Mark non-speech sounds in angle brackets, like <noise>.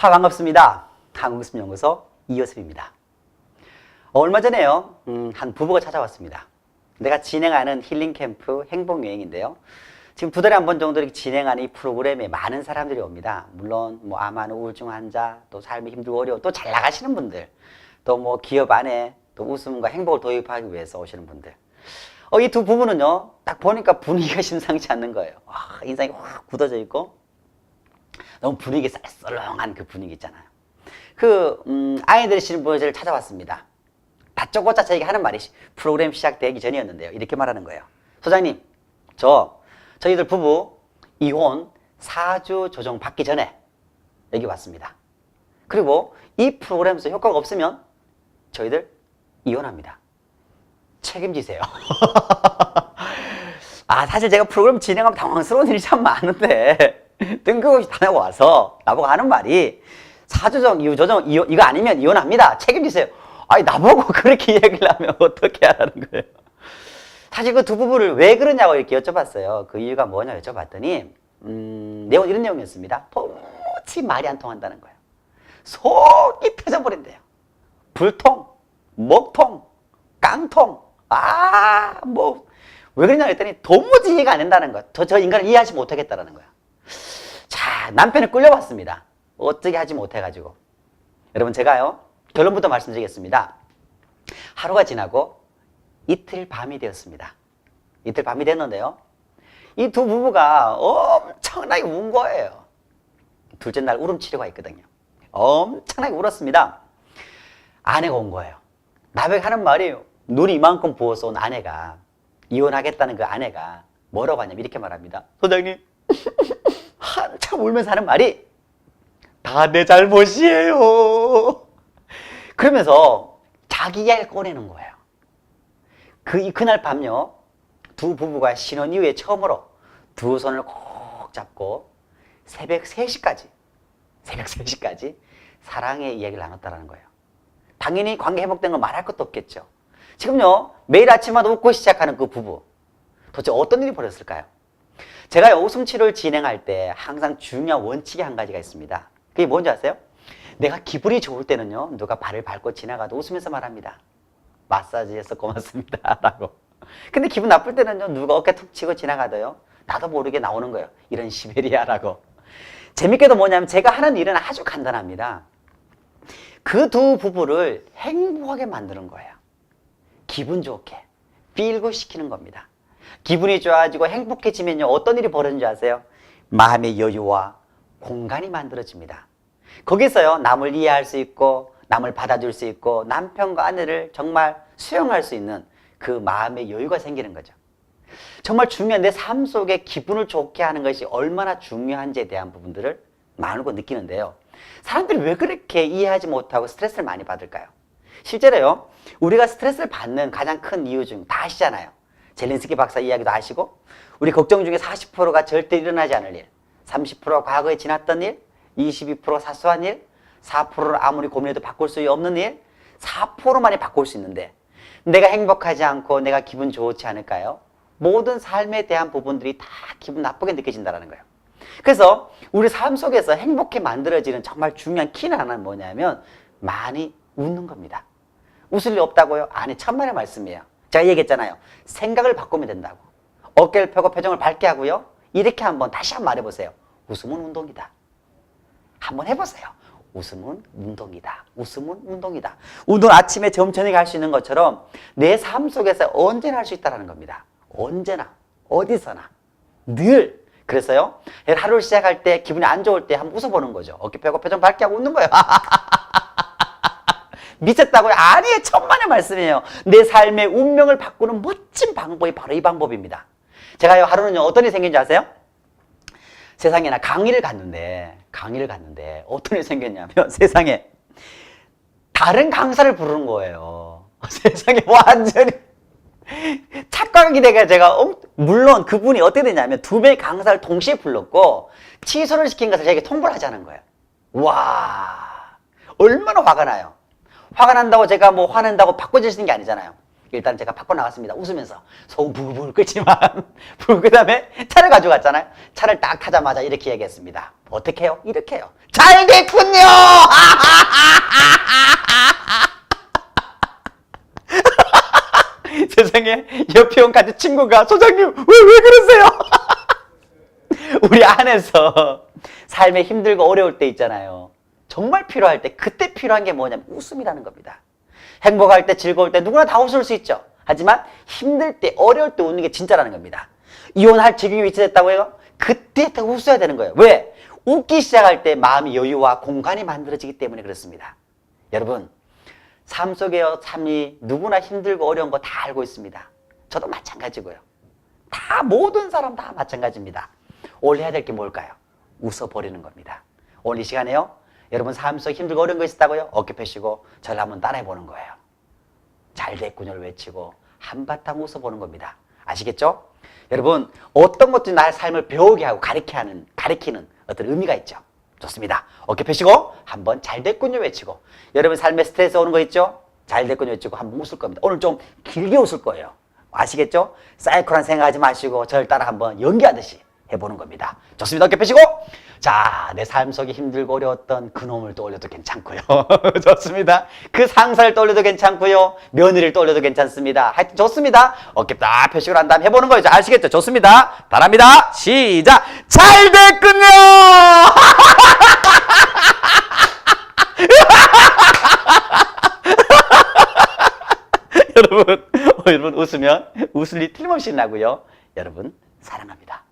하 반갑습니다. 한국습연구소 이효섭입니다. 어, 얼마 전에요, 음, 한 부부가 찾아왔습니다. 내가 진행하는 힐링 캠프 행복 여행인데요. 지금 두 달에 한 번 정도 이렇게 진행하는 이 프로그램에 많은 사람들이 옵니다. 물론 뭐 암환 우울증 환자, 또 삶이 힘들고 어려워, 또 잘 나가시는 분들, 또 뭐 기업 안에 또 웃음과 행복을 도입하기 위해서 오시는 분들. 어, 이 두 부부는요, 딱 보니까 분위기가 <laughs> 심상치 않는 거예요. 와, 인상이 확 굳어져 있고, 너무 분위기 쌀쌀렁한 그 분위기 있잖아요. 그, 음, 아이들 신부를 찾아왔습니다. 다짜고짜 저에게 하는 말이 시- 프로그램 시작되기 전이었는데요. 이렇게 말하는 거예요. 소장님, 저, 저희들 부부 이혼 4주 조정 받기 전에 여기 왔습니다. 그리고 이 프로그램에서 효과가 없으면 저희들 이혼합니다. 책임지세요. <laughs> 아, 사실 제가 프로그램 진행하면 당황스러운 일이 참 많은데, 뜬금없이 다녀와서 나보고 하는 말이, 사조정, 이후조정, 이거, 이거 아니면 이혼합니다. 책임지세요. 아니, 나보고 <laughs> 그렇게 이야기를 하면 어떻게 하라는 거예요. 사실 그 두 부부를 왜 그러냐고 이렇게 여쭤봤어요. 그 이유가 뭐냐 여쭤봤더니, 음, 내용 이런 내용이었습니다. 도무지 말이 안 통한다는 거예요. 속이 터져버린대요. 불통, 먹통, 깡통, 아, 뭐, 왜 그러냐 했더니 도무지 이해가 안 된다는 거야. 저, 저 인간을 이해하지 못하겠다라는 거야. 자, 남편을 끌려왔습니다. 어떻게 하지 못해가지고. 여러분, 제가요, 결론부터 말씀드리겠습니다. 하루가 지나고 이틀 밤이 되었습니다. 이틀 밤이 됐는데요. 이 두 부부가 엄청나게 운 거예요. 둘째 날 울음 치료가 있거든요. 엄청나게 울었습니다. 아내가 온 거예요. 나에게 하는 말이 눈이 이만큼 부어서 온 아내가 이혼하겠다는 그 아내가 뭐라고 하냐면 이렇게 말합니다. 소장님 <laughs> 한참 울면서 하는 말이 다 내 잘못이에요. 그러면서 자기 이야기를 꺼내는 거예요. 그 그날 밤요 두 부부가 신혼 이후에 처음으로 두 손을 꼭 잡고 새벽 3시까지 새벽 3시까지 사랑의 이야기를 나눴다라는 거예요. 당연히 관계 회복된 걸 말할 것도 없겠죠. 지금요, 매일 아침마다 웃고 시작하는 그 부부. 도대체 어떤 일이 벌어졌을까요? 제가 웃음 치료를 진행할 때 항상 중요한 원칙이 한 가지가 있습니다. 그게 뭔지 아세요? 내가 기분이 좋을 때는요, 누가 발을 밟고 지나가도 웃으면서 말합니다. 마사지해서 고맙습니다. 라고. 근데 기분 나쁠 때는요, 누가 어깨 툭 치고 지나가도요, 나도 모르게 나오는 거예요. 이런 시베리아라고. 재밌게도 뭐냐면 제가 하는 일은 아주 간단합니다. 그 두 부부를 행복하게 만드는 거예요. 기분 좋게. 필고 시키는 겁니다. 기분이 좋아지고 행복해지면요. 어떤 일이 벌어지는지 아세요? 마음의 여유와 공간이 만들어집니다. 거기서요. 남을 이해할 수 있고 남을 받아줄 수 있고 남편과 아내를 정말 수용할 수 있는 그 마음의 여유가 생기는 거죠. 정말 중요한 내 삶 속에 기분을 좋게 하는 것이 얼마나 중요한지에 대한 부분들을 나누고 느끼는데요. 사람들이 왜 그렇게 이해하지 못하고 스트레스를 많이 받을까요? 실제로요, 우리가 스트레스를 받는 가장 큰 이유 중 다 아시잖아요. 젤린스키 박사 이야기도 아시고, 우리 걱정 중에 40%가 절대 일어나지 않을 일, 30%가 과거에 지났던 일, 22%가 사소한 일, 4%를 아무리 고민해도 바꿀 수 없는 일, 4%만이 바꿀 수 있는데, 내가 행복하지 않고 내가 기분 좋지 않을까요? 모든 삶에 대한 부분들이 다 기분 나쁘게 느껴진다는 거예요. 그래서 우리 삶 속에서 행복해 만들어지는 정말 중요한 키는 하나는 뭐냐면 많이 웃는 겁니다. 웃을 일 없다고요? 아니, 천만의 말씀이에요. 제가 얘기했잖아요. 생각을 바꾸면 된다고. 어깨를 펴고 표정을 밝게 하고요. 이렇게 한번 다시 한번 말해보세요. 웃음은 운동이다. 한번 해보세요. 웃음은 운동이다. 웃음은 운동이다. 운동 아침에 점 저녁에 할수 있는 것처럼 내 삶 속에서 언제나 할 수 있다는 겁니다. 언제나 어디서나 늘 그래서요 하루를 시작할 때 기분이 안 좋을 때 한번 웃어보는 거죠. 어깨 펴고 표정 밝게 하고 웃는 거예요. <laughs> 미쳤다고요? 아니에요. 천만의 말씀이에요. 내 삶의 운명을 바꾸는 멋진 방법이 바로 이 방법입니다. 제가요 하루는요 어떤 일이 생긴지 아세요? 세상에나 강의를 갔는데 강의를 갔는데 어떤 일이 생겼냐면 <laughs> 세상에 다른 강사를 부르는 거예요. <laughs> 세상에 완전히 착각이 돼가 제가 엄- 물론 그분이 어떻게 되냐면 두 명의 강사를 동시에 불렀고 취소를 시킨 것을 제게 통보를 하자는 거예요. 와 얼마나 화가 나요. 화가 난다고 제가 뭐 화낸다고 있는 게 아니잖아요. 일단 제가 밖으로 나갔습니다. 웃으면서 소음 부글부글 끓지만 <laughs> 그 다음에 차를 가져갔잖아요. 차를 딱 타자마자 이렇게 얘기했습니다. 어떻게 해요? 이렇게 해요. 잘 됐군요! <laughs> 세상에 옆에 온 같은 친구가 소장님 왜 왜 그러세요? <laughs> 우리 안에서 삶에 힘들고 어려울 때 있잖아요. 정말 필요할 때 그때 필요한 게 뭐냐면 웃음이라는 겁니다. 행복할 때 즐거울 때 누구나 다 웃을 수 있죠. 하지만 힘들 때 어려울 때 웃는 게 진짜라는 겁니다. 이혼할 지경이 위치됐다고 해요? 그때 더 웃어야 되는 거예요. 왜? 웃기 시작할 때 마음의 여유와 공간이 만들어지기 때문에 그렇습니다. 여러분 삶 속에요 삶이 누구나 힘들고 어려운 거 다 알고 있습니다. 저도 마찬가지고요. 다 모든 사람 다 마찬가지입니다. 오늘 해야 될 게 뭘까요? 웃어버리는 겁니다. 오늘 이 시간에요. 여러분 삶 속에 힘들고 어려운 거 있었다고요? 어깨 펴시고 저를 한번 따라해 보는 거예요. 잘 됐군요를 외치고 한바탕 웃어보는 겁니다. 아시겠죠? 여러분 어떤 것도 나의 삶을 배우게 하고 가르치게 하는 가르치는 어떤 의미가 있죠. 좋습니다. 어깨 펴시고 한번 잘 됐군요 외치고 여러분 삶에 스트레스 오는 거 있죠? 잘 됐군요 외치고 한번 웃을 겁니다. 오늘 좀 길게 웃을 거예요. 아시겠죠? 사이코란 생각하지 마시고 저를 따라 한번 연기하듯이 해보는 겁니다. 좋습니다. 어깨 펴시고 자, 내 삶 속에 힘들고 어려웠던 그놈을 떠올려도 괜찮고요. <laughs> 좋습니다. 그 상사를 떠올려도 괜찮고요. 며느리를 떠올려도 괜찮습니다. 하여튼 좋습니다. 어깨 딱 펴시고 난 다음 해보는 거죠. 아시겠죠? 좋습니다. 바랍니다. 시작! 잘 됐군요! <laughs> 여러분, 어, 여러분 웃으면 웃을 일 틀림없이 나고요. 여러분 사랑합니다.